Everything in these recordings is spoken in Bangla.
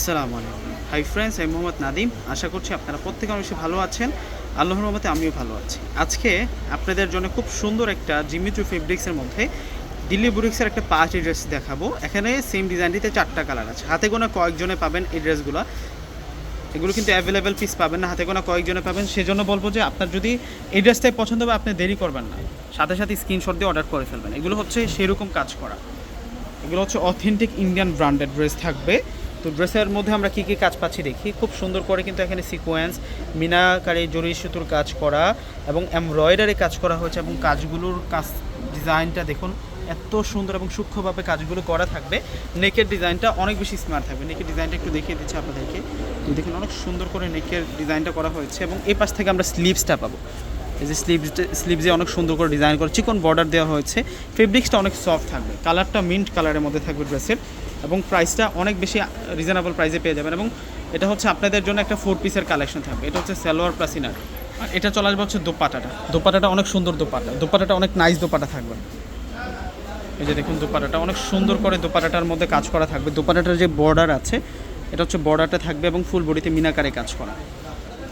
আসসালামু আলাইকুম। হাই ফ্রেন্ডস আমি মোহাম্মদ নাদিম আশা করছি আপনারা প্রত্যেকে অনেক ভালো আছেন। আল্লাহর রহমতে আমিও ভালো আছি। আজকে আপনাদের জন্য খুব সুন্দর একটা জিমিট্রি ফেব্রিক্সের মধ্যে দিল্লি বুরিক্সের একটা পার্টি ড্রেস দেখাবো। এখানে সেম ডিজাইনটিতে চারটা কালার আছে। হাতে গোনা কয়েকজনে পাবেন এই ড্রেসগুলো এগুলো কিন্তু অ্যাভেলেবেল পিস পাবেন না। হাতে গোনা কয়েকজনে পাবেন। সেজন্য বলব যে আপনার যদি এই ড্রেসটাই পছন্দ হবে, আপনি দেরি করবেন না। সাথে সাথে স্ক্রিনশট দিয়ে অর্ডার করে ফেলবেন। এগুলো হচ্ছে সেরকম কাজ করা। এগুলো হচ্ছে অথেন্টিক ইন্ডিয়ান ব্র্যান্ডেড ড্রেস থাকবে। তো ড্রেসের মধ্যে আমরা কী কী কাজ পাচ্ছি দেখি। খুব সুন্দর করে কিন্তু এখানে সিকোয়েন্স মিনাকারি জরি সুতোর কাজ করা এবং এমব্রয়ডারি কাজ করা হয়েছে এবং কাজগুলোর কাজ ডিজাইনটা দেখুন, এত সুন্দর এবং সূক্ষ্মভাবে কাজগুলো করা থাকবে। নেকের ডিজাইনটা অনেক বেশি স্মার্ট থাকবে। নেকের ডিজাইনটা একটু দেখিয়ে দিচ্ছি আপনাদেরকে। দেখুন, অনেক সুন্দর করে নেকের ডিজাইনটা করা হয়েছে এবং এই পাশ থেকে আমরা স্লিভসটা পাবো। এই যে স্লিভস স্লিভসে অনেক সুন্দর করে ডিজাইন করে, চিকন বর্ডার দেওয়া হয়েছে। ফেব্রিক্সটা অনেক সফট থাকবে। কালারটা মিন্ট কালারের মধ্যে থাকবে ড্রেসের এবং প্রাইসটা অনেক বেশি রিজনেবল প্রাইসে পেয়ে যাবেন। এবং এটা হচ্ছে আপনাদের জন্য একটা ফোর পিসের কালেকশন থাকবে। এটা হচ্ছে সালোয়ার প্লাস ইনার আর এটা চলে আসবে হচ্ছে দোপাটাটা। দোপাটাটা অনেক সুন্দর দোপাটা। দোপাটাটা অনেক নাইস দোপাটা থাকবে। এই যে দেখুন দোপাটাটা, অনেক সুন্দর করে দোপাটাটার মধ্যে কাজ করা থাকবে। দোপাটাটার যে বর্ডার আছে, এটা হচ্ছে বর্ডারটা থাকবে এবং ফুল বডিতে মিনাকারে কাজ করা।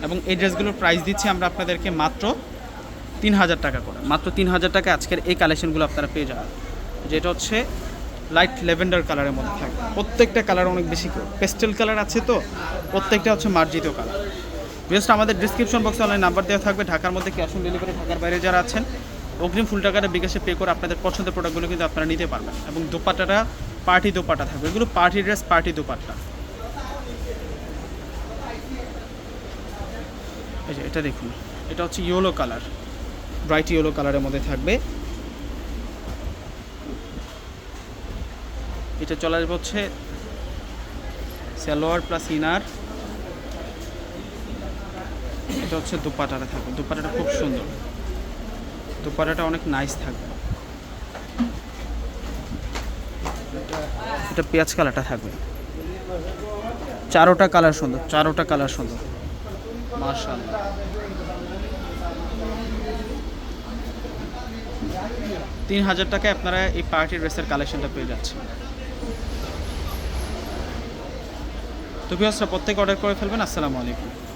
এবং এই ড্রেসগুলোর প্রাইস দিচ্ছি আমরা আপনাদেরকে মাত্র তিন হাজার টাকা করে। মাত্র তিন হাজার টাকা আজকের এই কালেকশনগুলো আপনারা পেয়ে যাবেন। যেটা হচ্ছে লাইট লেভেন্ডার কালারের মধ্যে থাকবে প্রত্যেকটা কালার অনেক বেশি পেস্টেল কালার আছে তো, প্রত্যেকটা হচ্ছে মার্জিত কালার। জাস্ট আমাদের ডিসক্রিপশন বক্সে অনলাইন নাম্বার দেওয়া থাকবে, ঢাকার মধ্যে ক্যাশ অন ডেলিভারি ঢাকার বাইরে যারা আছেন, অগ্রিম ফুল টাকাটা বিকাশে পে করে আপনাদের পছন্দের প্রোডাক্টগুলো কিন্তু আপনারা নিতে পারবেন। এবং দোপাট্টাটা পার্টি দোপাট্টা থাকবে। এগুলো পার্টি ড্রেস পার্টি দোপাট্টা। এটা দেখুন, এটা হচ্ছে ইয়েলো কালার ব্রাইট ইয়েলো কালারের মধ্যে থাকবে। এটা চলে আসবে হচ্ছে সালোয়ার প্লাস ইনার। এটা হচ্ছে দুপাটাটা থাকবে। দুপাটাটা খুব সুন্দর। দুপাটাটা অনেক নাইস থাকবে। এটা পেঁয়াজ কালারটা থাকবে। চারোটা কালার সুন্দর, চারোটা কালার সুন্দর। মার্শাল তিন হাজার টাকায় আপনারা এই পার্টি ড্রেসের কালেকশনটা পেয়ে যাচ্ছেন। তো ভিউসরা প্রত্যেকে অর্ডার করে ফেলবেন। আসসালামু আলাইকুম।